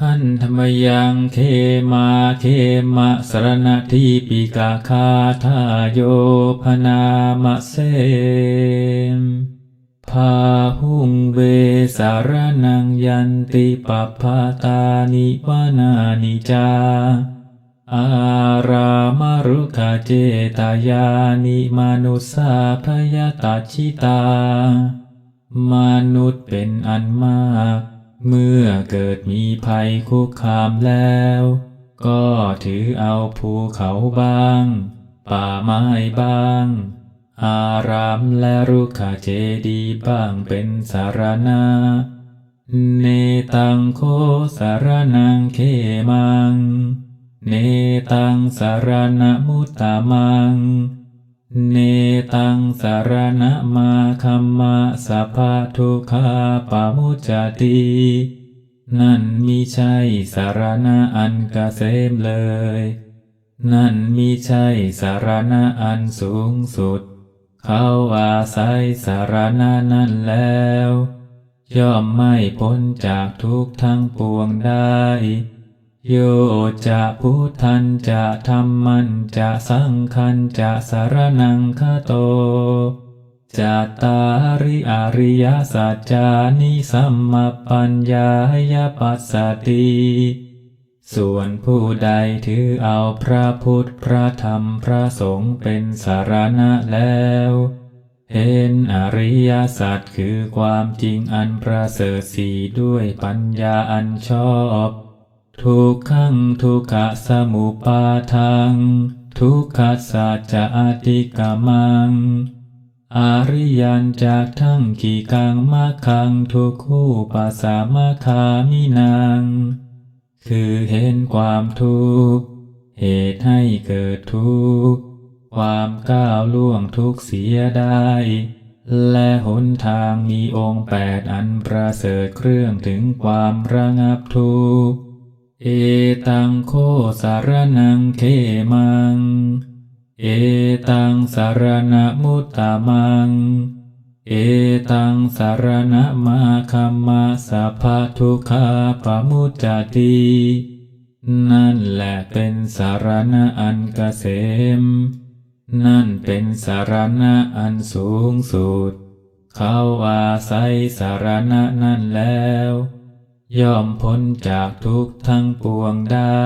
หันธรรมยังเคมาเคมะสรณทีปิกาคาทาโยพนามะเสมพาหุงเวสารนังยันติปัปพาตานิวานานิจา อารามรุขเจตายานิมนุสาพยตาชิตา มนุษย์เป็นอันมาก เมื่อเกิดมีภัยคุกคามแล้ว ก็ถือเอาภูเขาบ้าง ป่าไม้บ้าง อารามและรุกขเจดีย์บ้างเป็นสารณะเนตังโคสารนังเคมัง เนตังสารณมุตตามัง เนตังสารณมาคัมมาสัพพะทุกขาปามุจจตินั่นมิใช่สารณะอันกเกษมเลย นั่นมิใช่สารณะอันสูงสุด เขาอาศัยสารณะนั่นแล้ว ย่อมไม่พ้นจากทุกทั้งปวงได้ โยจะพุทธันจะธรรมันจะสังคันจะสารนังคโตจัตตาริอริยสัจจานิสัมมปัญญายปัสสติส่วนผู้ใดถือเอาพระพุทธพระธรรมพระสงฆ์เป็นสารณะแล้วเห็นอริยสัจคือความจริงอันประเสริฐสีด้วยปัญญาอันชอบ ทุกขังทุกขะสมุปาทัง ทุกขสัจจะติกามัง อริยันจากทั้งขีกังมาคังทุกคู่ปัสสามาคามินางคือเห็นความทุกข์ เหตุให้เกิดทุกข์ ความก้าวล่วงทุกข์เสียได้ และหนทางมีองค์แปดอันประเสริฐเครื่องถึงความระงับทุกข์ เอตังโคสารนังเคมัง เอตังสารณมุตตามัง เอตังสารณมาคัมมาสัพพทุกขาปมุจจตินั่นแหละเป็นสารณะอันเกษม นั่นเป็นสารณะอันสูงสุด เขาอาศัยสารณะนั่นแล้ว ย่อมพ้นจากทุกทั้งปวงได้